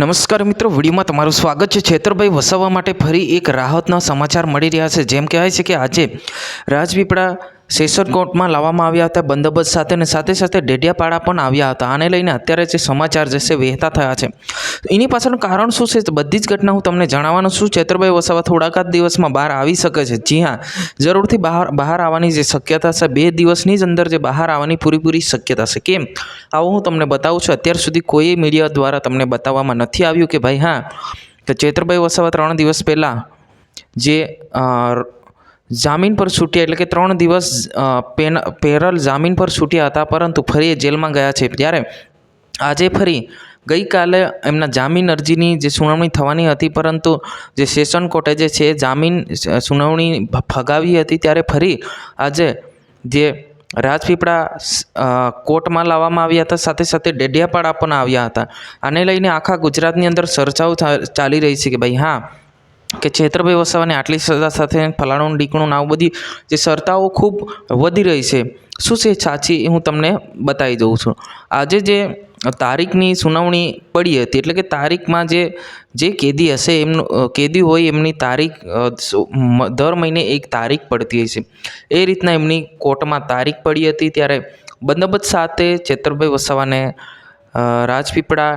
નમસ્કાર મિત્રો, વિડીયોમાં તમારું સ્વાગત છે. છેતરભાઈ વસાવવા માટે ફરી એક રાહતના સમાચાર મળી રહ્યા છે. જેમ કહેવાય છે કે આજે રાજપીપળા સેશન કોર્ટમાં લાવવામાં આવ્યા હતા બંદોબસ્ત સાથે અને સાથે સાથે ડેડિયાપાડા પણ આવ્યા હતા. આને લઈને અત્યારે જે સમાચાર જે છે, વહેતા થયા છે. એની પાછળનું કારણ શું છે બધી જ ઘટના હું તમને જણાવવાનું છું. ચેતરભાઈ વસાવા થોડાક જ દિવસમાં બહાર આવી શકે છે. જી હા, જરૂરથી બહાર બહાર આવવાની જે શક્યતા છે, બે દિવસની જ અંદર જે બહાર આવવાની પૂરેપૂરી શક્યતા છે. કેમ? આવું હું તમને બતાવું છું. અત્યાર સુધી કોઈ મીડિયા દ્વારા તમને બતાવવામાં નથી આવ્યું કે ભાઈ હા, તો ચેતરભાઈ વસાવા ત્રણ દિવસ પહેલાં જે જામીન પર છૂટ્યા એટલે કે ત્રણ દિવસ પેન, પેરલ જામીન પર છૂટ્યા હતા, પરંતુ ફરી એ જેલમાં ગયા છે. ત્યારે આજે ફરી ગઈકાલે એમના જામીન અરજીની જે સુનાવણી થવાની હતી, પરંતુ જે સેશન કોર્ટે જે છે જામીન સુનાવણી ફગાવી હતી, ત્યારે ફરી આજે જે રાજપીપળા કોર્ટમાં લાવવામાં આવ્યા હતા, સાથે સાથે ડેડિયાપાડા પણ આવ્યા હતા. આને લઈને આખા ગુજરાતની અંદર ચર્ચાઓ ચાલી રહી છે કે ભાઈ હા કે છેતરભાઈ વસાવાને આટલી સજા સાથે ફલાણું, ડીકણું ને આવું બધી જે સરતાઓ ખૂબ વધી રહી છે, શું છે સાચી હું તમને બતાવી દઉં છું. આજે જે તારીખની સુનાવણી પડી હતી, એટલે કે તારીખમાં જે જે કેદી હશે એમનું કેદી હોય એમની તારીખ દર મહિને એક તારીખ પડતી હોય છે. એ રીતના એમની કોર્ટમાં તારીખ પડી હતી ત્યારે બંદોબસ્ત સાથે છેતરભાઈ વસાવાને રાજપીપળા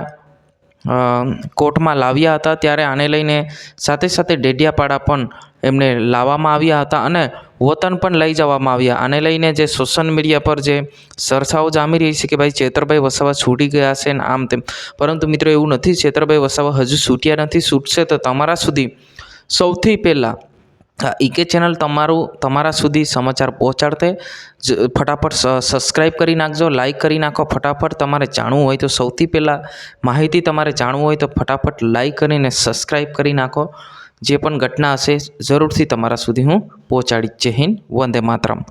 કોર્ટમાં લાવ્યા હતા ત્યારે આને લઈને સાથે સાથે ડેડિયાપાડા પણ એમને લાવવામાં આવ્યા હતા અને વતન પણ લઈ જવામાં આવ્યા. આને લઈને જે સોશિયલ મીડિયા પર જે સરસાઓ જામી રહી છે કે ભાઈ ચેતરભાઈ વસાવા છૂટી ગયા છે ને આમ તેમ. પરંતુ મિત્રો એવું નથી, ચેતરભાઈ વસાવા હજુ છૂટ્યા નથી, છૂટશે તો તમારા સુધી સૌથી પહેલાં ઈકે ચેનલ તમારું, તમારા સુધી સમાચાર પહોંચાડતે. જ, ફટાફટ સબસ્ક્રાઈબ કરી નાખજો લાઈક કરી નાખો. ફટાફટ તમારે જાણવું હોય તો સૌથી પહેલાં માહિતી તમારે જાણવું હોય તો ફટાફટ લાઈક કરીને સબસ્ક્રાઈબ કરી નાખો. જે પણ ઘટના હશે, જરૂરથી તમારા સુધી હું પહોંચાડીશ. જય હિન્દ, વંદે માતરમ.